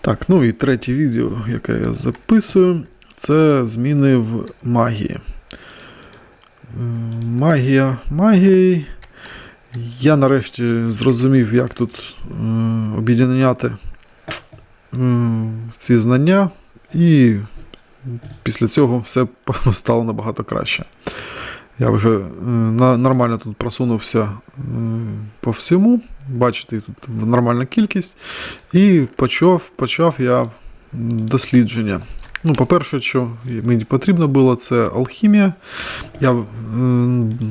Так, ну і третє відео, яке я записую, це зміни в магії. Магія магії. Я нарешті зрозумів, як тут об'єднати ці знання, і після цього все стало набагато краще. Я вже е, нормально тут просунувся е, по всьому. Бачите, тут нормальна кількість. І почав, почав я дослідження. Ну, по-перше, що мені потрібно було, це алхімія. Я е,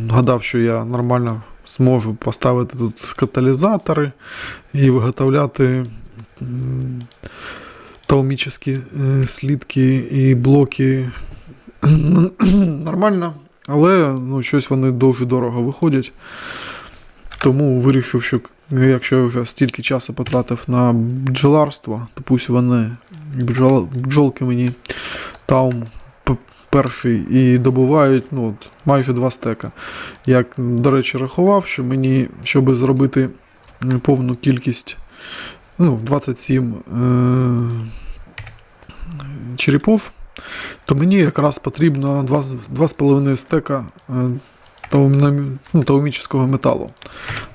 гадав, що я нормально зможу поставити тут каталізатори і виготовляти таумічні слідки і блоки нормально. Але ну, щось вони дуже дорого виходять. Тому вирішив, що якщо я вже стільки часу потратив на бджоларство, то пусть вони бджол, бджолки мені таум п- перший і добувають ну, от, майже два стека. Як, до речі, рахував, що мені, щоб зробити повну кількість ну, 27 е- черепов, то мені якраз потрібно 2,5 стека е, ну, таумічного металу.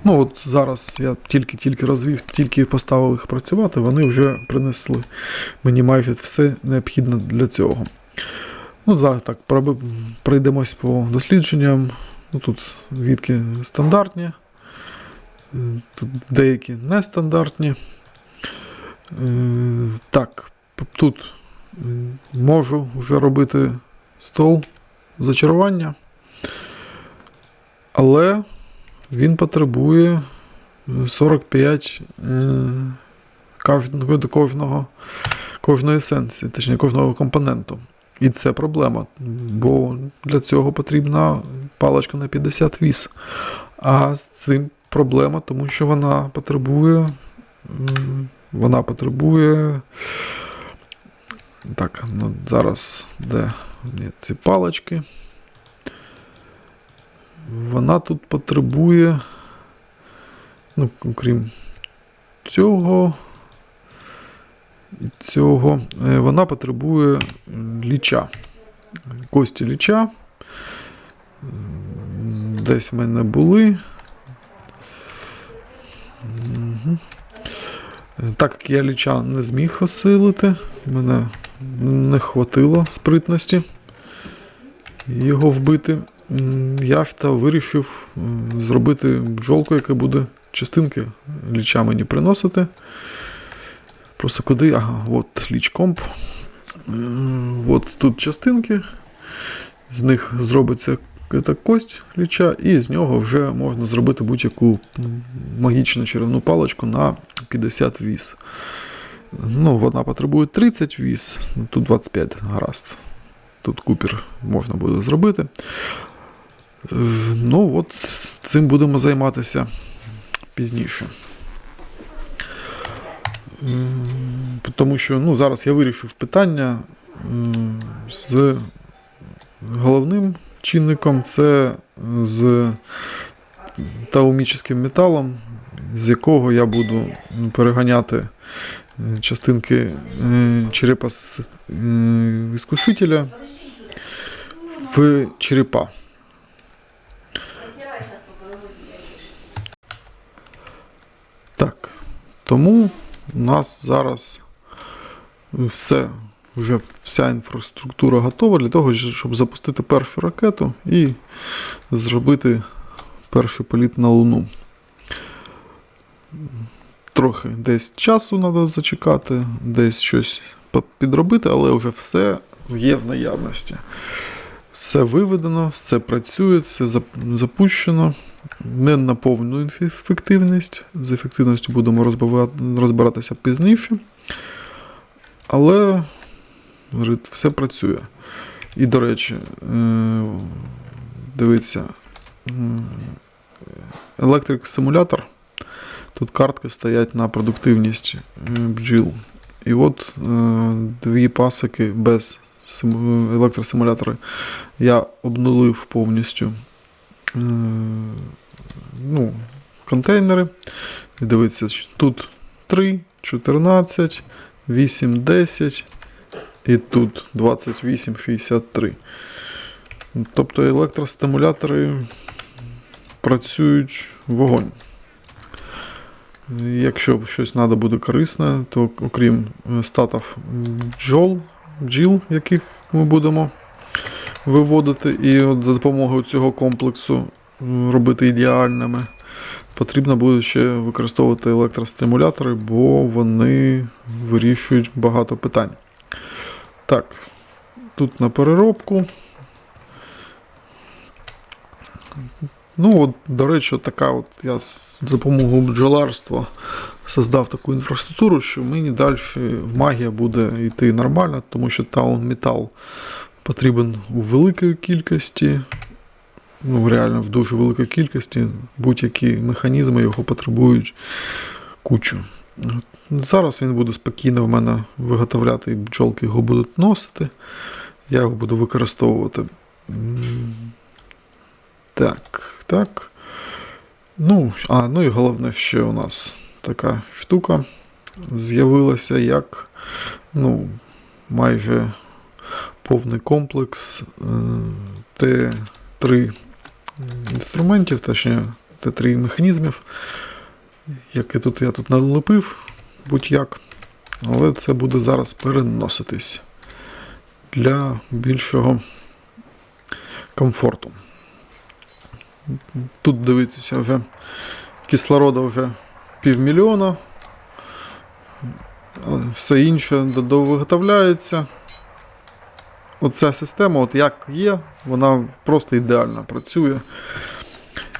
Ну от зараз я тільки-тільки розвів, тільки поставив їх працювати, вони вже принесли мені майже все необхідне для цього. Ну, зараз так, пройдемось по дослідженням. Ну, тут відки стандартні, е, тут деякі нестандартні. Е, Так, тут можу вже робити стол зачарування. Але він потребує е, 45 е, кожного, до кожного, кожної есенції, точніше кожного компоненту. І це проблема, бо для цього потрібна паличка на 50 віс. А з цим проблема, тому що вона потребує. Вона потребує. Так, ну зараз де ці палички. Вона тут потребує, ну, крім цього і цього, е, вона потребує ліча. Кості ліча. Десь в мене були. Е, Так як я ліча не зміг осилити, мене не хватило спритності його вбити. Я ж вирішив зробити бджолку, яка буде частинки ліча мені приносити. Просто куди? Ага, от лічкомп. От тут частинки. З них зробиться кость ліча, і з нього вже можна зробити будь-яку магічну чарівну паличку на 50 віс. Ну, вона потребує 30 віс, ну, тут 25 гаразд. Тут купер можна буде зробити. Ну, от цим будемо займатися пізніше. Тому що ну, зараз я вирішив питання з головним чинником це з таумічним металом, з якого я буду переганяти частинки черепа з іскушителя в черепа. Так. Тому у нас зараз все, вже вся інфраструктура готова для того, щоб запустити першу ракету і зробити перший політ на Луну. Трохи десь часу треба зачекати, десь щось підробити, але вже все є в наявності. Все виведено, все працює, все запущено. Не на повну ефективність. З ефективністю будемо розбиратися пізніше. Але все працює. І, до речі, е, дивіться, електрик-симулятор. Тут картки стоять на продуктивність е, бджіл. І от е, дві пасики без сим- електросимулятора я обнулив повністю е, ну, контейнери. І дивіться, тут 3, 14, 8,10 і тут 28,63. Тобто електростимулятори працюють вогонь. Якщо щось треба буде корисне, то окрім е, статів бджол, бджіл, яких ми будемо виводити, і от за допомогою цього комплексу робити ідеальними, потрібно буде ще використовувати електростимулятори, бо вони вирішують багато питань. Так, тут на переробку. Ну, от, до речі, така от я з допомогою бджоларства создав таку інфраструктуру, що мені далі в магія буде йти нормально, тому що таун метал потрібен у великій кількості, ну реально в дуже великій кількості. Будь-які механізми його потребують кучу. Зараз він буде спокійно в мене виготовляти, і бджолки його будуть носити. Я його буду використовувати. Так, так. Ну, а, ну і головне, ще у нас така штука з'явилася, як ну, майже повний комплекс е, Т3 інструментів, точніше Т3 механізмів, які тут я тут налепив, будь-як. Але це буде зараз переноситись для більшого комфорту. Тут дивитися вже кислорода вже півмільйона. Все інше виготовляється. Оця система, от як є, вона просто ідеально працює.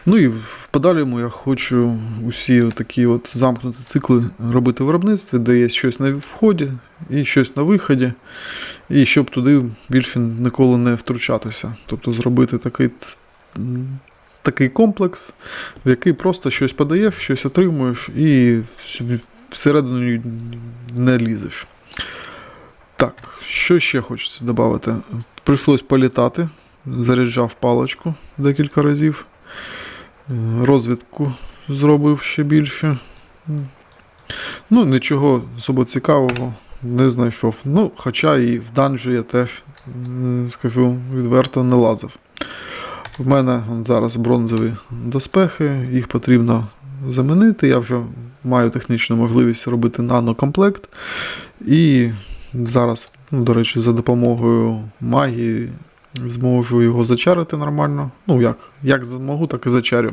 Ну і в подальшому я хочу усі такі от замкнуті цикли робити в виробництві, де є щось на вході і щось на виході, і щоб туди більше ніколи не втручатися. Тобто зробити такий, такий комплекс, в який просто щось подаєш, щось отримуєш і всередину не лізеш. Так, що ще хочеться додати? Прийшлось політати, заряджав паличку декілька разів. Розвідку зробив ще більше. Ну, нічого особо цікавого не знайшов. Ну, хоча і в данжі я теж, скажу відверто, не лазив. В мене зараз бронзові доспехи, їх потрібно замінити. Я вже маю технічну можливість робити нанокомплект. І зараз, ну, до речі, за допомогою магії зможу його зачарити нормально. Ну, як, як зможу, так і зачарю.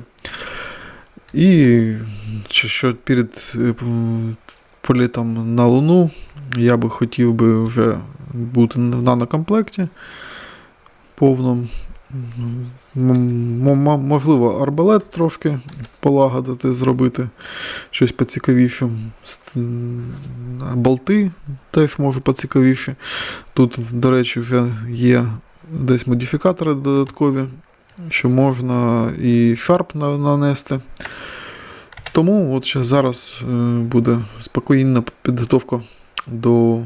І що перед е, політом на Луну я би хотів би вже бути в нанокомплекті повному. Можливо, арбалет трошки полагодити, зробити щось поцікавіше. Болти теж можу поцікавіше. Тут, до речі, вже є десь модифікатори додаткові, що можна і шарп нанести. Тому от ще зараз е, буде спокійна підготовка до е,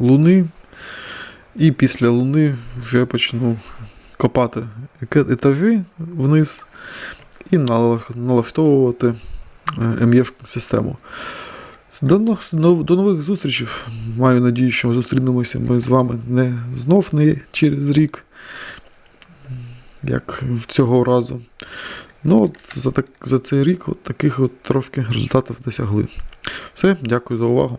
Луни. І після Луни вже почну копати етажі вниз і налаштовувати МЄ систему. До, но- до, до нових зустрічей. Маю надію, що зустрінемося ми з вами не знов не через рік, як в цього разу. Ну, от за, так, за цей рік от таких от трошки результатів досягли. Все, дякую за увагу.